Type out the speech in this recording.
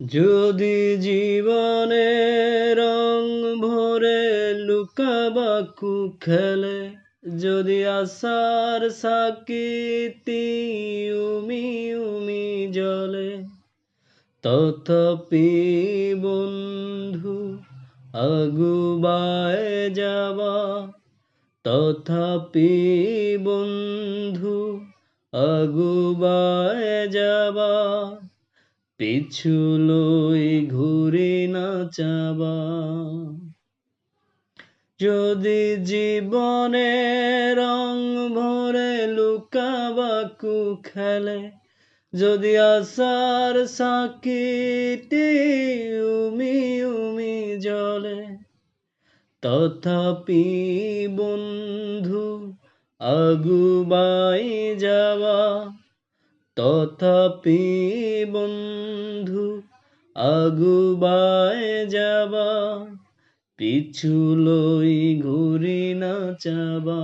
যদি জীবনে রং ভরে লুকাবাকু খেলে যদি আশার সাকিতি উমি উমি জলে তথাপি বন্ধু আগুবায় যাবা তথাপি বন্ধু আগুবায় যাবা পিছু লই ঘুরি না চাবা যদি জীবনে রং ভরে লুকাবাকু খেলে যদি আশার সাকিটি উমি উমি জলে, তথাপি বন্ধু আগুবাই যাওয়া। তথাপি বন্ধু আগুবায় যাবা পিছু লই ঘুরি না চাবা।